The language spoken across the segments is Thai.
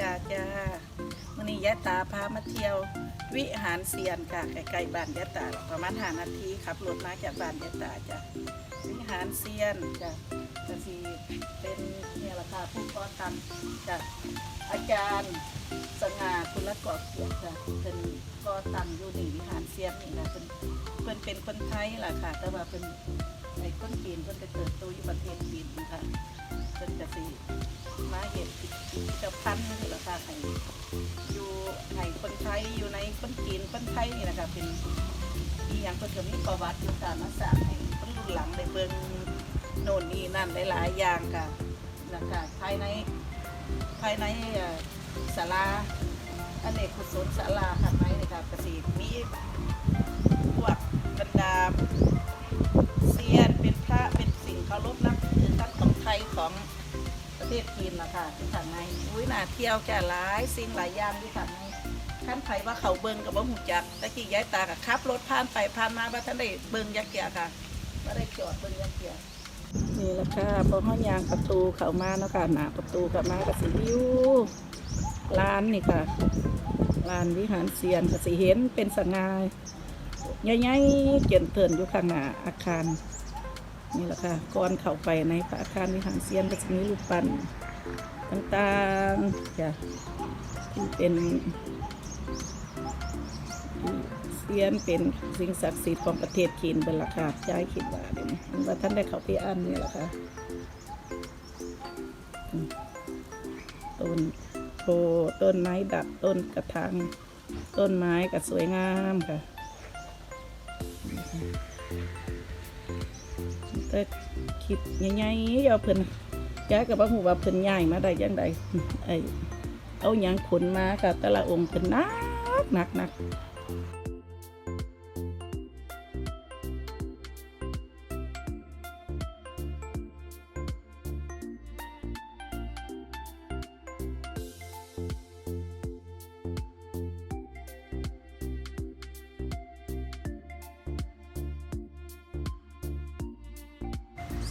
ยาจ้ามื่อนี้ยะตาพามาเที่ยว วิหารเซียนค่ะใกล้ๆบ้านยะตาประมาณห้านาทีขับรถมาจากบ้านยะตาจ้ะวิหารเซียนจ้ะก็สิเป็นเนี่ยแหละค่ะผู้ก่อตั้งจ้ะอาจารย์สง่าคุณกอบเกียรติค่ะเป็นก่อตั้งอยู่นี่วิหารเซียนนี่นะเป็นเพิ่นเป็นคนไทยล่ะค่ะ แต่ว่าเป็น ในคนจีนเพิ่นไปเติบโตอยู่ประเทศจีนค่ะเพิ่นจะสิมาเห็ดพิพิธภัณฑ์นี่แหละค่ะให้อยู่ให้คนไทยอยู่ในคนจีนคนไทยนี่แหละค่ะเป็นอีอย่างคนจะมีประวัติอยู่การมาสร้างให้คนรุ่นหลังได้เบิ่งโน่นนี่นั่นหลายๆอย่างค่ะนะคะภายในภายในศาลาอเนกกุศลศาลาข้างในนี่ค่ะกสิมีพวกบรรดา นเป็นพระเป็นสิ่งเคารพนับถือทั้งของไทยของประเทศจีนนะคะที่ทางในอุ้ยน่าเที่ยวแก่หลายสิ่งหลายอย่างที่ทางในท่านไผว่าเขาเบิงกับบ่หูจักตะกี้ย้ายตากับขับรถผ่านไปผ่านมาว่าท่านได้เบิงยักษ์เกียค่ะว่าได้จอดเบิงยักษ์เกียนี่แหละค่ะพอห้องยางประตูเข้ามาเนาะค่ะหน้าประตูเข้ามาก็สิวิวร้านนี่ค่ะร้านวิหารเซียนก็สิเห็นเป็นสง่าใหญ่ๆเกินเตินอยู่ข้างหน้าอาคาร นี่แหละค่ะก่อนเข้าไปในพระอาคารวิหารเซียนก็จะมีรูปปั้นต่างๆจ้ะที่เป็นเซียนเป็นสิ่งศักดิ์สิทธิ์ของประเทศจีนเป็นราคาย้ายคิดว่าเดี๋ยวนี้ว่าท่านได้เข้าไปอ่านนี่แหละค่ะต้นโพต้นไม้ดัดต้นกระถางต้นไม้ก็สวยงามค่ะ แต่คิดใหญ่ๆเอาเพิ่นย้ายกับว่าหูว่าเพิ่นใหญ่มาได้ยังไงไอเอาอยังขนมากับแต่ละองค์เพิ่นนักหนักหนัก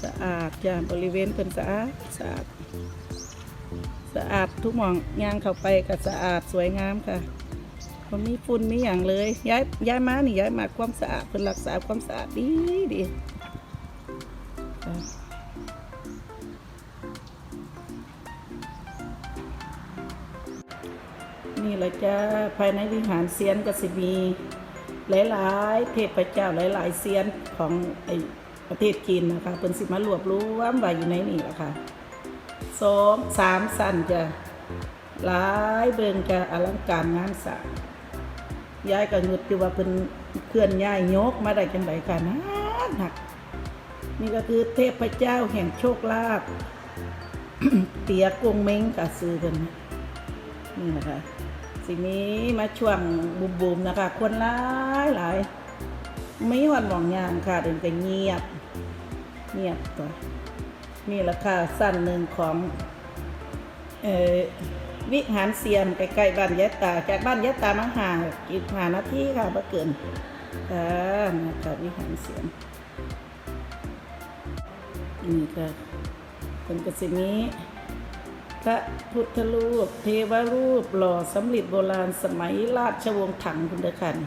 ะอาดจ้ะบริเวณเพิ่นสะอาดสะอาดสะอาดทุกหม่องย่างเข้าไปก็สะอาดสวยงามค่ะพอมีฝุ่นมีอย่างเลยย้ายย้ายมานี่ย้ายมาความสะอาดเพิ่นรักษาความสะอาดดีดีนี่แหละจ้าภายในวิหารเซียนก็สิมีหลายๆเทพเจ้าหลายๆเซียนของไอ ประเทศจีนนะคะเป็นสิมารวบรวมไว้อยู่ในนี่แหละค่ะสองสามสั้นจะหลายเบิงจะอลังการงานสร้างย้ายกับหงุดอยู่ว่าเป็นเคลื่อนย้ายยกมาได้จังไดกันนะหนักนี่ก็คือเทพเจ้าแห่งโชคลาภเตียกงเม้งกับซื้อกันนี่นะคะสิ่งนี้มาช่วงบุมๆนะคะ คนหลายหลาย ไม่หวันหวองยางค่ะเดินไปเงียบ เงียบตัวนี่แหละค่ะสั้นหนึ่งของเออวิหารเซียนใกล้ๆบ้านยะตา จากบ้านยะตามาหางกี่หานาทีค่ะเ่เกินค่ะนะคะวิหารเซียนนี่ค่ะเป็นกสินี้พระพุทธรูป เทวรูปหล่อสำริดโบราณสมัยราชวงศ์ถังคุณเดคัน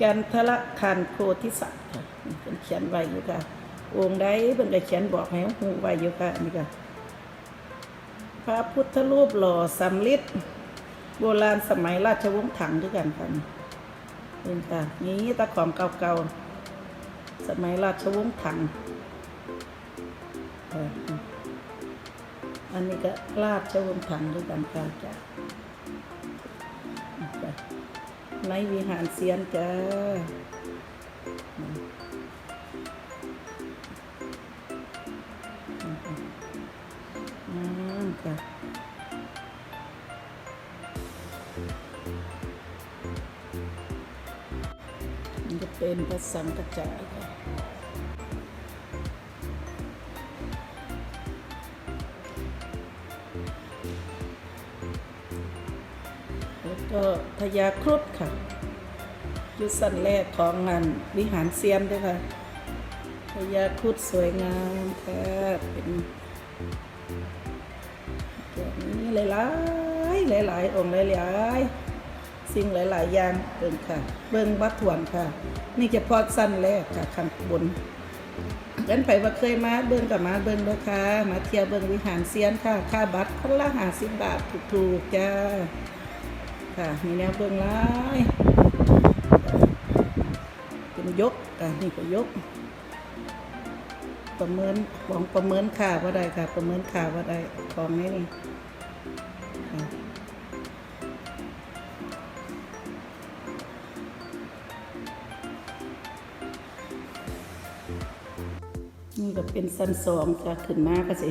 จันทละคันโพธิสัตว์ค่ะเป็นเขียนไว้อยู่ค่ะ องค์ใดเป็นก็เขียนบอกให้หูไว้อยู่ค่ะนี่ค่ะ พระพุทธรูปหล่อสำริดโบราณสมัยราชวงศ์ถังด้วยกันค่ะนี่ค่ะนี่ตะของเก่าๆสมัยราชวงศ์ถังอันนี้ก็ราชวงศ์ถังด้วยกันค่ะจ้ะ ในวิหารเซียนจ้าอืมจ้ะมันจะเป็นพระสังกระจาย ก็พญาครุฑค่ะยุสันแรกของงานวิหารเซียนด้วยค่ะพญาครุฑสวยงามค่ะเป็นแบบนี้หลายๆหลายๆองค์หลายๆสิ่งหลาย ๆ อย่างเบิ่งค่ะ เบิ่งวัดถวนค่ะ นี่จะพอดสั้นแรกค่ะข้างบนกันไผว่าเคยมาเบิ่งกับมาเบิ่งเด้อค่ะ มาเที่ยวเบิ่งวิหารเซียนค่ะ ค่าบัตรคนละ50บาทถูกๆจ้า ค่ะมีแนวเบิ่งลายเป็นยกค่ะนี่ก็ยก ประเมินของประเมินค่าว่าได้ค่ะ ประเมินค่าว่าได้ของนี้นี่นี่ก็เป็นสั้นสองจะขึ้นมาก็สิ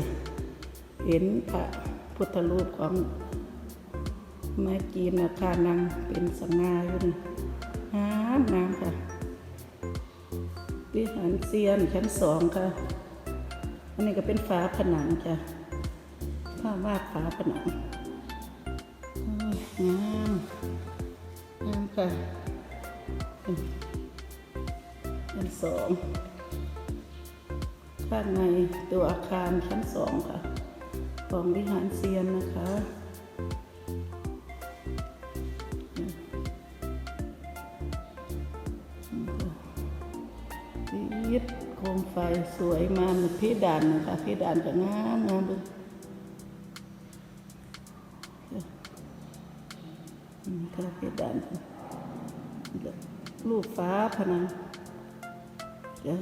เห็นพระพุทธรูปของ แม่จีนนะคะนางเป็นสังงาอยู่นี่งามงามค่ะ วิหารเซียนชั้นสองค่ะ อันนี้ก็เป็นฝาผนังจ้ะภาพวาดฝาผนังงามงามค่ะชั้นสองข้างในตัวอาคารชั้นสองค่ะ ของวิหารเซียนนะคะ ไฟสวยมากพี่ดานนะคะพี่ดานก็งามงามเลยอืมค่ะพี่ดานลูกฟ้าพนังเดี๋ยว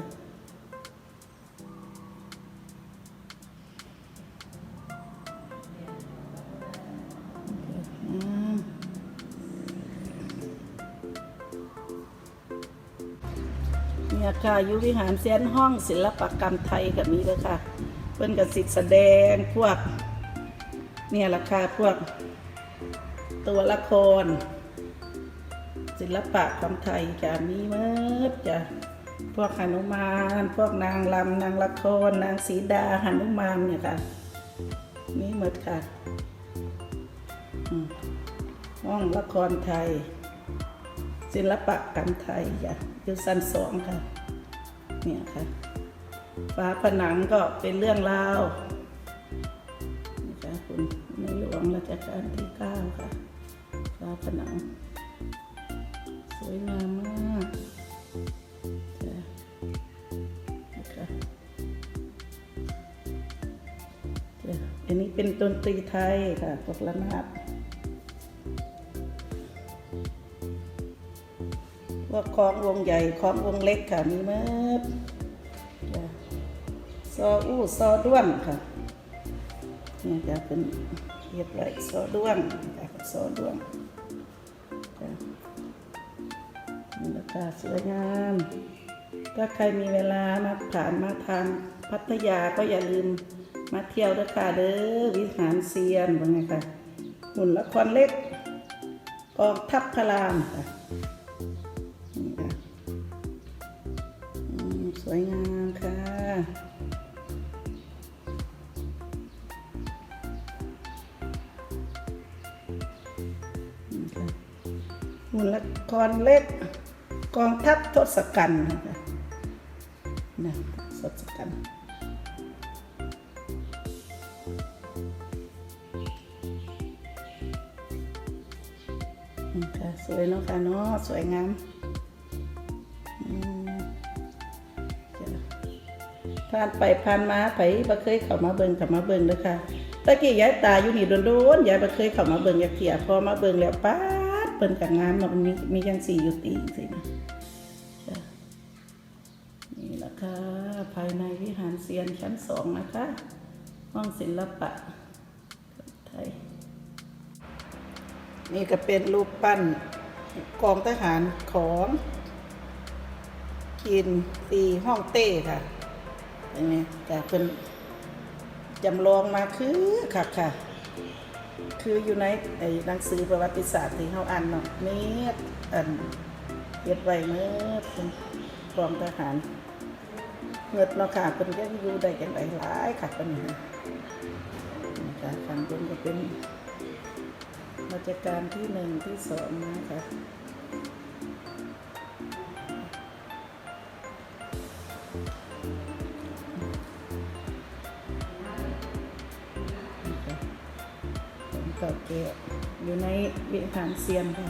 ค่ะอยุวิหารเซียนห้องศิลปกรรมไทยกับนี้เลยค่ะ เพิ่นกับสิแสดงพวก เนี่ยราคาพวก ตัวละคร ศิลปะของไทยจะมีเมื่อจะพวกหนุมาน พวกนางลำนางละคร นางสีดาหนุมานเนี่ยค่ะมีหมดค่ะห้องละครไทย ศิลปกรรมไทยจ้ะอยู่สั้นสองค่ะ เนี่ยค่ะฝาผนังก็เป็นเรื่องราวนะคะคุณในหลวงรัชกาลที่เก้าค่ะฝาผนัง สวยงามมากจ้ะนะคะจ้ะอันนี้เป็นดนตรีไทยค่ะพวกระนาดพวกคล้องวงใหญ่คล้องวงเล็กค่ะมีเมื่อ ออู้ซอด้วงค่ะเนี่ยจะเป็นเรียบร้อยซอด้วงจ้ะซอด้วงจ้ะนี่ราคาสวยงามถ้าใครมีเวลามาผ่านมาทางพัทยาก็อย่าลืมมาเที่ยวด้วยค่ะเด้อวิหารเซียนว่าไงค่ะหุ่นละครเล็กกองทัพพระรามค่ะนี่ค่ะสวยงามค่ะ หุ่นละครเล็ก กองทัพทศกัณฐ์นะคะนะทศกัณฐ์ค่ะสวยเนาะค่ะเนาะสวยงามผ่านไปผ่านมาไผบ่เคยเข้ามาเบิ่งเข้ามาเบิ่งเด้อค่ะตะกี้ยายตาอยู่นี่โดนๆยายบ่เคยเข้ามาเบิ่งจักเที่ยพอมาเบิ่งแล้วป๊าินก็งามเนาะมันมีมีจังสี่อยู่ตีจังซี่นะนี่ละค่ะภายในวิหารเซียนชั้นสองนะคะ ห้องศิลปะไทย นี่ก็เป็นรูปปั้นกองทหารของกินตีห้องเต้ค่ะอันนี้แต่เป็นจำลองมาคือค่ะค่ะ คืออยู่ในไอ้หนังสือประวัติศาสตร์ที่เขาอ่านเนาะเม็ดอันเก็บไว้เมื่อเป็นกองทหารเงิดเนาะค่ะเป็นก็อยู่ได้กันหลายๆค่ะปัญหาค่ะข้างบนก็เป็นราชการที่หนึ่งที่สองนะคะ ก่าแก่อยู่ในวิหารเซียนค่ะ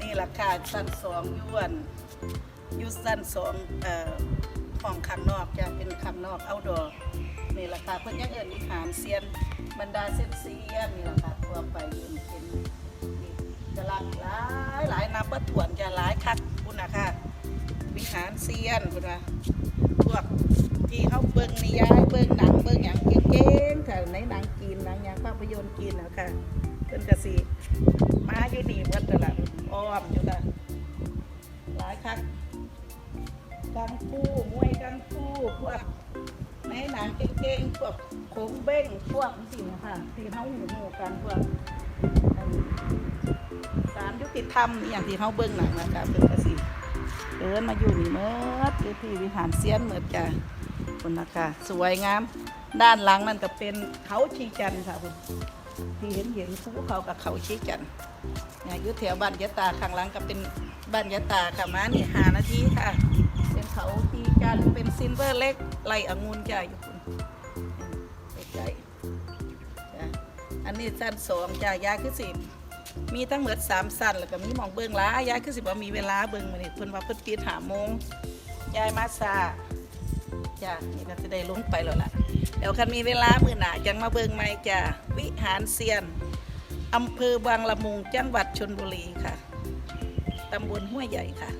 นี่ราคาสั้นสองยวนยุสั้นสองเอ่อห้องข้างนอกจะเป็นข้างนอกเอาดอนี่ราคาเพิ่อนยังเอินวิหารเซียน บรรดาเซียนเซียนนี่ราคาทั่วไปเป็นเป็นจะหลากหลายหลายนับว่าถ่วนจะหลายคักคุณนะค่ะวิหารเซียนคุณว่าพวกที่เขาเบิ่งนิยายเบิ่งหนังเบิ่งหยังเก่งๆค่ะในหนัง ภาพยนตร์จีนนะค่ะเพิ่นก็สิมาอยู่นี่หมดตลาดอ้อมอยู่ละหลายคักกังฟูมวยกังฟูพวกในหนังเก่งๆพวกโขงเบ้งพวกสิ่งนะคะที่เขาหูหมูกันพวกสารยุติธรรมอย่างที่เขาเบิ้งหนังนะคะเป็นกสิเดินมาอยู่นี่เมื่อที่วิหารเซียนเมื่อจ้ะคุณนะคะสวยงาม ด้านหลังนั่นก็เป็นเขาชีจันทร์ค่ะคุณที่เห็นเห็นภูเขากับเขาชี้กันเนี่ยอยู่แถวบ้านยะตาข้างหลังก็เป็นบ้านยะตาค่ะมานี่หานาทีค่ะ เป็นเขาชี้กันเป็นซินเวอร์เล็กไล่องุ่นจ้าอยู่คุณใกล้ๆจ้ะอันนี้สั้นสองจ้ายายคือสิมีทั้งหมดสามสั้นแล้วก็มีมองเบิ้งล้ายายคือสิว่ามีเวลาเบิ้งมานี่เพิ่นว่าเพิ่นปิดหาโมงยายมาซาจ้ะนี่ก็จะได้ลงไปแล้วล่ะ ดี๋ยวคันมีเวลามือหนาจังมาเบิงไหม่จ้ะวิหารเซียนอำเภอบางละมุงจังหวัดชนบุรีค่ะตำบลห้วยใหญ่ค่ะ